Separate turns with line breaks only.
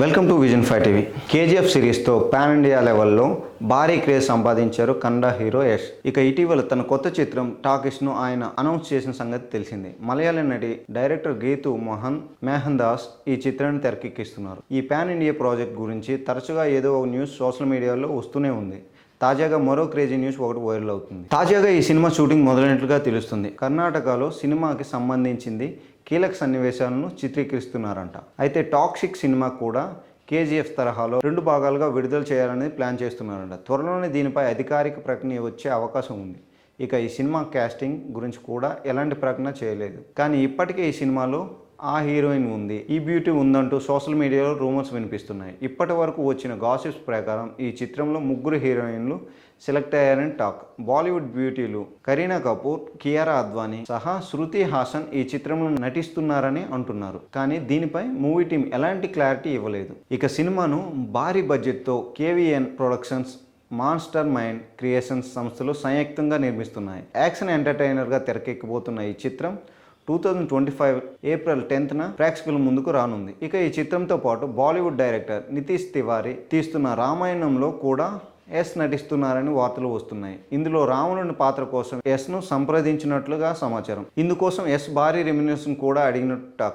Welcome to vision five TV. KGF సిరీస్తో pan India లెవెల్లో భారీ craze సంపాదించారు కన్నడ హీరో యష్. ఇక ఇటీవల తన కొత్త చిత్రం టాకిష్ను ఆయన అనౌన్స్ చేసిన సంగతి తెలిసింది. మలయాళ నటి డైరెక్టర్ గీతు మోహన్ మేహన్ దాస్ ఈ చిత్రాన్ని తెరకెక్కిస్తున్నారు. ఈ పాన్ ఇండియా ప్రాజెక్ట్ గురించి తరచుగా ఏదో ఒక న్యూస్ సోషల్ మీడియాలో వస్తూనే ఉంది. తాజాగా మరో క్రేజీ న్యూస్ ఒకటి వైరల్ అవుతుంది. తాజాగా ఈ సినిమా షూటింగ్ మొదలైనట్లుగా తెలుస్తుంది. కర్ణాటకలో సినిమాకి సంబంధించింది కీలక సన్నివేశాలను చిత్రీకరిస్తున్నారంట. అయితే టాక్సిక్ సినిమా కూడా కేజీఎఫ్ తరహాలో రెండు భాగాలుగా విడుదల చేయాలని ప్లాన్ చేస్తున్నారంట. త్వరలోనే దీనిపై అధికారిక ప్రకటన వచ్చే అవకాశం ఉంది. ఇక ఈ సినిమా క్యాస్టింగ్ గురించి కూడా ఎలాంటి ప్రకటన చేయలేదు. కానీ ఇప్పటికే ఈ సినిమాలో ఆ హీరోయిన్ ఉంది ఈ బ్యూటీ ఉందంటూ సోషల్ మీడియాలో రూమర్స్ వినిపిస్తున్నాయి. ఇప్పటి వరకు వచ్చిన గాసిప్స్ ప్రకారం ఈ చిత్రంలో ముగ్గురు హీరోయిన్లు సెలెక్ట్ అయ్యారని టాక్. బాలీవుడ్ బ్యూటీలు కరీనా కపూర్ కియారా అద్వానీ సహా శృతి హాసన్ ఈ చిత్రంలో నటిస్తున్నారని అంటున్నారు. కానీ దీనిపై మూవీ టీం ఎలాంటి క్లారిటీ ఇవ్వలేదు. ఇక సినిమాను భారీ బడ్జెట్తో KVN productions monster mind creations సంస్థలు సంయుక్తంగా నిర్మిస్తున్నాయి. యాక్షన్ ఎంటర్టైనర్గా తెరకెక్కిపోతున్న ఈ చిత్రం two thousand twenty five April టెన్త్న ప్రేక్షకుల ముందుకు రానుంది. ఇక ఈ చిత్రంతో పాటు బాలీవుడ్ డైరెక్టర్ నితీష్ తివారీ తీస్తున్న రామాయణంలో కూడా ఎస్ నటిస్తున్నారని వార్తలు వస్తున్నాయి. ఇందులో రావణుని పాత్ర కోసం ఎస్ను సంప్రదించినట్లుగా సమాచారం. ఇందుకోసం ఎస్ భారీ రెమ్యునేషన్ కూడా అడిగినట్టు టాక్.